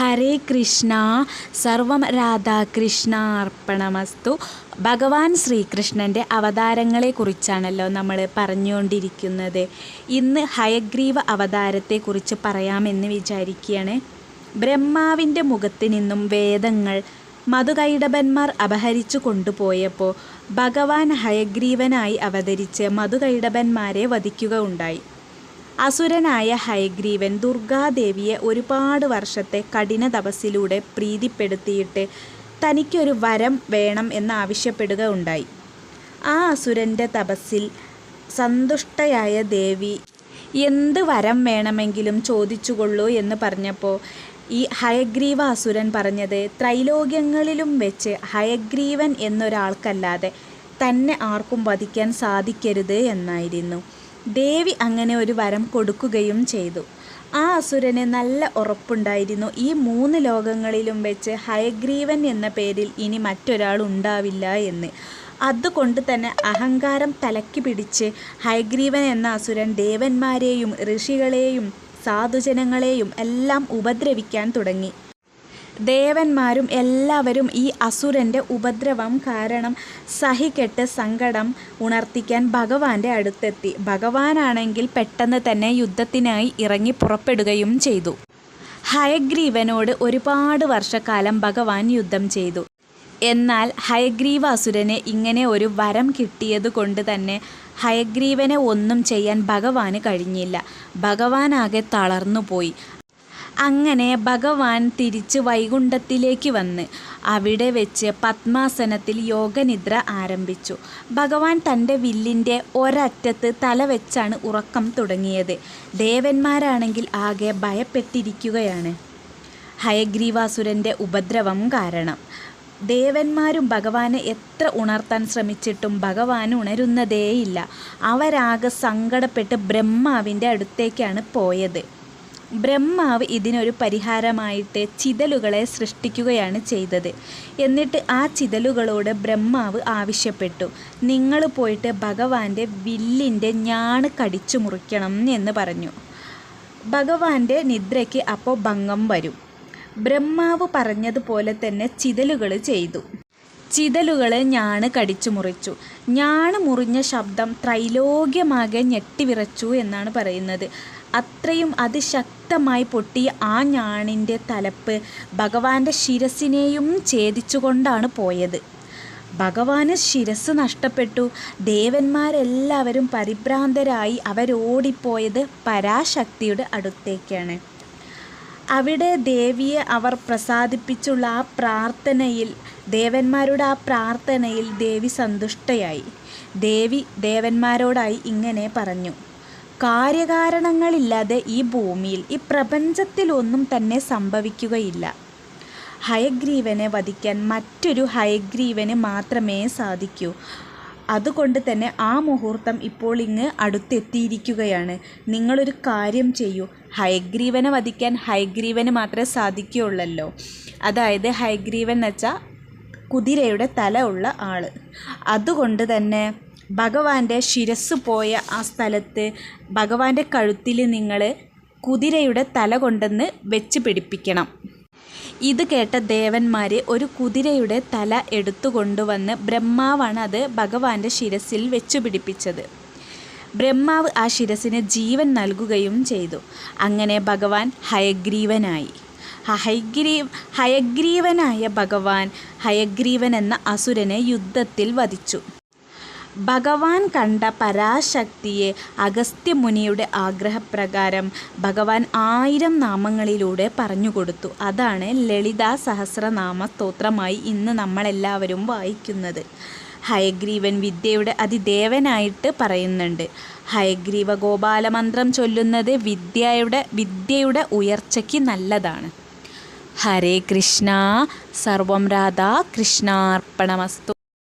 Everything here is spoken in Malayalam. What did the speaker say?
ഹരേ കൃഷ്ണ സർവം രാധാകൃഷ്ണ അർപ്പണമസ്തു. ഭഗവാൻ ശ്രീകൃഷ്ണന്റെ അവതാരങ്ങളെക്കുറിച്ചാണല്ലോ നമ്മൾ പറഞ്ഞുകൊണ്ടിരിക്കുന്നത്. ഇന്ന് ഹയഗ്രീവ അവതാരത്തെക്കുറിച്ച് പറയാമെന്ന് വിചാരിക്കുകയാണ്. ബ്രഹ്മാവിന്റെ മുഖത്ത് നിന്നും വേദങ്ങൾ മധുകൈടബന്മാർ അപഹരിച്ചു കൊണ്ടുപോയപ്പോൾ ഭഗവാൻ ഹയഗ്രീവനായി അവതരിച്ച് മധുകൈടബന്മാരെ വധിക്കുക ഉണ്ടായി അസുരനായ ഹയഗ്രീവൻ ദുർഗാദേവിയെ ഒരുപാട് വർഷത്തെ കഠിന തപസ്സിലൂടെ പ്രീതിപ്പെടുത്തിയിട്ട് തനിക്കൊരു വരം വേണം എന്നാവശ്യപ്പെടുക ഉണ്ടായി ആ അസുരന്റെ തപസ്സിൽ സന്തുഷ്ടയായ ദേവി എന്ത് വരം വേണമെങ്കിലും ചോദിച്ചുകൊള്ളൂ എന്ന് പറഞ്ഞപ്പോൾ ഈ ഹയഗ്രീവ അസുരൻ പറഞ്ഞത് ത്രൈലോക്യങ്ങളിലും വെച്ച് ഹയഗ്രീവൻ എന്നൊരാൾക്കല്ലാതെ തന്നെ ആർക്കും വധിക്കാൻ സാധിക്കരുത് എന്നായിരുന്നു. ദേവി അങ്ങനെ ഒരു വരം കൊടുക്കുകയും ചെയ്തു. ആ അസുരന് നല്ല ഉറപ്പുണ്ടായിരുന്നു. ഈ മൂന്ന് ലോകങ്ങളിലും വെച്ച് ഹയഗ്രീവൻ എന്ന പേരിൽ ഇനി മറ്റൊരാൾ ഉണ്ടാവില്ല എന്ന്. അതുകൊണ്ട് തന്നെ അഹങ്കാരം തലയ്ക്ക് പിടിച്ച് ഹയഗ്രീവൻ എന്ന അസുരൻ ദേവന്മാരെയും ഋഷികളെയും സാധുജനങ്ങളെയും എല്ലാം ഉപദ്രവിക്കാൻ തുടങ്ങി. ദേവന്മാരും എല്ലാവരും ഈ അസുരന്റെ ഉപദ്രവം കാരണം സഹികെട്ട് സങ്കടം ഉണർത്തിക്കാൻ ഭഗവാന്റെ അടുത്തെത്തി. ഭഗവാനാണെങ്കിൽ പെട്ടെന്ന് തന്നെ യുദ്ധത്തിനായി ഇറങ്ങി പുറപ്പെടുകയും ചെയ്തു. ഹയഗ്രീവനോട് ഒരുപാട് വർഷക്കാലം ഭഗവാൻ യുദ്ധം ചെയ്തു. എന്നാൽ ഹയഗ്രീവ അസുരനെ ഇങ്ങനെ ഒരു വരം കിട്ടിയത് കൊണ്ട് തന്നെ ഹയഗ്രീവനെ ഒന്നും ചെയ്യാൻ ഭഗവാന് കഴിഞ്ഞില്ല. ഭഗവാനാകെ തളർന്നുപോയി. അങ്ങനെ ഭഗവാൻ തിരിച്ച് വൈകുണ്ഠത്തിലേക്ക് വന്ന് അവിടെ വെച്ച് പത്മാസനത്തിൽ യോഗനിദ്ര ആരംഭിച്ചു. ഭഗവാൻ തന്റെ വില്ലിന്റെ ഒരറ്റത്ത് തല വെച്ചാണ് ഉറക്കം തുടങ്ങിയത്. ദേവന്മാരാണെങ്കിൽ ആകെ ഭയപ്പെട്ടിരിക്കുകയാണ്. ഹയഗ്രീവാസുരന്റെ ഉപദ്രവം കാരണം. ദേവന്മാരും ഭഗവാനെ എത്ര ഉണർത്താൻ ശ്രമിച്ചിട്ടും ഭഗവാൻ ഉണരുന്നതേയില്ല. അവരാകെ സങ്കടപ്പെട്ട് ബ്രഹ്മാവിന്റെ അടുത്തേക്കാണ് പോയത്. ബ്രഹ്മാവ് ഇതിനൊരു പരിഹാരമായിട്ട് ചിതലുകളെ സൃഷ്ടിക്കുകയാണ് ചെയ്തത്. എന്നിട്ട് ആ ചിതലുകളോട് ബ്രഹ്മാവ് ആവശ്യപ്പെട്ടു. നിങ്ങൾ പോയിട്ട് ഭഗവാന്റെ വില്ലിന്റെ ഞാണ് കടിച്ചു മുറിക്കണം എന്ന് പറഞ്ഞു. ഭഗവാന്റെ നിദ്രയ്ക്ക് അപ്പോൾ ഭംഗം വരും. ബ്രഹ്മാവ് പറഞ്ഞതുപോലെ തന്നെ ചിതലുകൾ ചെയ്തു. ചിതലുകളെ ഞാണ് കടിച്ചു മുറിച്ചു. ഞാണ് മുറിഞ്ഞ ശബ്ദം ത്രൈലോക്യമാകെ ഞെട്ടിവിറച്ചു എന്നാണ് പറയുന്നത്. അത്രയും അതിശക്തമായി പൊട്ടിയ ആ ഞാണിന്റെ തലപ്പ് ഭഗവാന്റെ ശിരസിനെയും ഛേദിച്ചുകൊണ്ടാണ് പോയത്. ഭഗവാന് ശിരസ് നഷ്ടപ്പെട്ടു. ദേവന്മാരെല്ലാവരും പരിഭ്രാന്തരായി അവരോടിപ്പോയത് പരാശക്തിയുടെ അടുത്തേക്കാണ്. അവിടെ ദേവിയെ അവർ പ്രസാദിപ്പിച്ചുള്ള ആ പ്രാർത്ഥനയിൽ ദേവന്മാരുടെ ആ പ്രാർത്ഥനയിൽ ദേവി സന്തുഷ്ടയായി. ദേവി ദേവന്മാരോടായി ഇങ്ങനെ പറഞ്ഞു. കാര്യകാരണങ്ങളില്ലാതെ ഈ ഭൂമിയിൽ ഈ പ്രപഞ്ചത്തിലൊന്നും തന്നെ സംഭവിക്കുകയില്ല. ഹയഗ്രീവനെ വധിക്കാൻ മറ്റൊരു ഹയഗ്രീവന് മാത്രമേ സാധിക്കൂ. അതുകൊണ്ട് തന്നെ ആ മുഹൂർത്തം ഇപ്പോൾ ഇങ്ങ് അടുത്തെത്തിയിരിക്കുകയാണ്. നിങ്ങളൊരു കാര്യം ചെയ്യൂ. ഹയഗ്രീവനെ വധിക്കാൻ ഹയഗ്രീവന് മാത്രമേ സാധിക്കുകയുള്ളല്ലോ. അതായത് ഹയഗ്രീവൻ എന്ന് വെച്ചാൽ കുതിരയുടെ തല ഉള്ള ആൾ അതുകൊണ്ട് തന്നെ ഭഗവാന്റെ ശിരസ് പോയ ആ സ്ഥലത്ത് ഭഗവാന്റെ കഴുത്തിൽ നിങ്ങൾ കുതിരയുടെ തല കൊണ്ടെന്ന് വെച്ച് പിടിപ്പിക്കണം. ഇത് കേട്ട ദേവന്മാർ ഒരു കുതിരയുടെ തല എടുത്തു കൊണ്ടുവന്ന് ബ്രഹ്മാവാണ് അത് ഭഗവാന്റെ ശിരസിൽ വെച്ചു പിടിപ്പിച്ചത്. ബ്രഹ്മാവ് ആ ശിരസിന് ജീവൻ നൽകുകയും ചെയ്തു. അങ്ങനെ ഭഗവാൻ ഹയഗ്രീവനായി. ഹയഗ്രീവ് ഹയഗ്രീവനായ ഭഗവാൻ ഹയഗ്രീവൻ എന്ന അസുരനെ യുദ്ധത്തിൽ വധിച്ചു. ഭഗവാൻ കണ്ട പരാശക്തിയെ അഗസ്ത്യമുനിയുടെ ആഗ്രഹപ്രകാരം ഭഗവാൻ ആയിരം നാമങ്ങളിലൂടെ പറഞ്ഞുകൊടുത്തു. അതാണ് ലളിതാ സഹസ്രനാമ സ്തോത്രമായി ഇന്ന് നമ്മളെല്ലാവരും വായിക്കുന്നത്. ഹയഗ്രീവൻ വിദ്യയുടെ അതിദേവനായിട്ട് പറയുന്നുണ്ട്. ഹയഗ്രീവ ഗോപാലമന്ത്രം ചൊല്ലുന്നത് വിദ്യയുടെ വിദ്യയുടെ ഉയർച്ചയ്ക്ക് നല്ലതാണ്. ഹരേ കൃഷ്ണ സർവം രാധാ കൃഷ്ണാർപ്പണമസ്തു